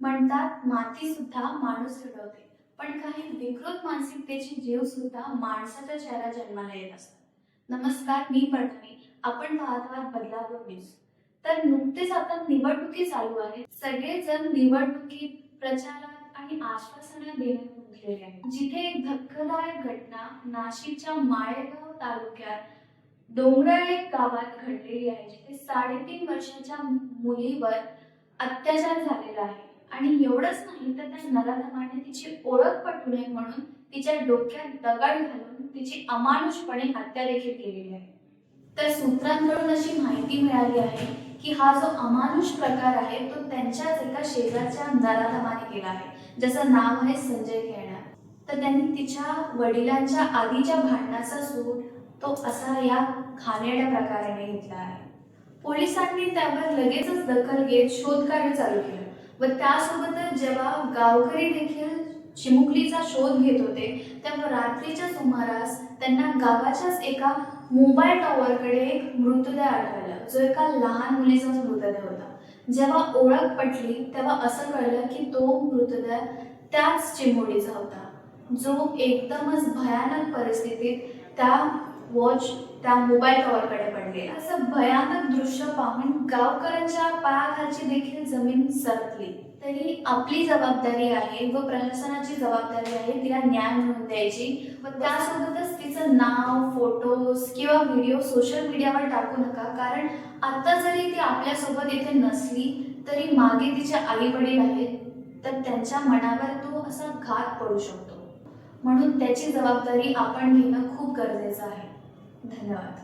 म्हणतात माती सुद्धा माणूस घडवते पण काही विकृत मानसिकतेचे जीव सुद्धा माणसाच्या चेहरा जन्माला येत असतात. नमस्कार मी प्रणाली आपण पाहत आहात बदलापूर न्यूज. तर नुकतेच आता निवडणुकी चालू आहे सगळेजण निवडणुकीत प्रचारात आणि आश्वासना देण्यात गुंतलेले आहेत. जिथे एक धक्कादायक घटना नाशिकच्या माळेगाव तालुक्यात डोंगराळ एक गावात घडलेली आहे जिथे साडेतीन वर्षाच्या मुलीवर अत्याचार झालेला आहे. आणि एवढंच नाही तर त्या नराधमाने तिची ओळख पटू नये म्हणून तिच्या डोक्यात दगड घालून तिची अमानुषपणे हत्या देखील केलेली आहे. तर सूत्रांकडून अशी माहिती मिळाली आहे की हा जो अमानुष प्रकार आहे तो त्यांच्याच एका शेजारच्या नराधमाने केला आहे ज्याचं नाव आहे संजय खेळणार. तर त्यांनी तिच्या वडिलांच्या आधीच्या भांडणाचा सूट तो असा या घाणेरड्या प्रकाराने घेतला आहे. पोलिसांनी त्यावर लगेचच दखल घेत शोधकार्य चालू केलं. व त्यासोबतच जेव्हा गावकरी देखील चिमुकलीचा शोध घेत होते तेव्हा रात्रीच्या सुमारास त्यांना गावाच्याच एका मोबाईल टॉवरकडे एक मृतदेह आढळला. जो एका लहान मुलीचा मृतदेह होता. जेव्हा ओळख पटली तेव्हा असं कळलं की तो मृतदेह त्याच चिमुडीचा होता. जो एकदमच भयानक परिस्थितीत त्या वॉच त्या मोबाईल टॉवरकडे पडलेला असं भयानक दृश्य पाहून गावकऱ्यांच्या पायाखालची देखील जमीन सरकली. तरी आपली जबाबदारी आहे व प्रशासनाची जबाबदारी आहे तिला न्याय मिळवून द्यायची व त्यासोबतच तिचं नाव फोटोज किंवा व्हिडिओ सोशल मीडियावर टाकू नका. कारण आता जरी ती आपल्यासोबत इथे नसली तरी मागे तिचे आई वडील आहेत तर त्यांच्या मनावर तो असा घात पडू शकतो. म्हणून त्याची जबाबदारी आपण घेणं खूप गरजेचं आहे. धन्यवाद.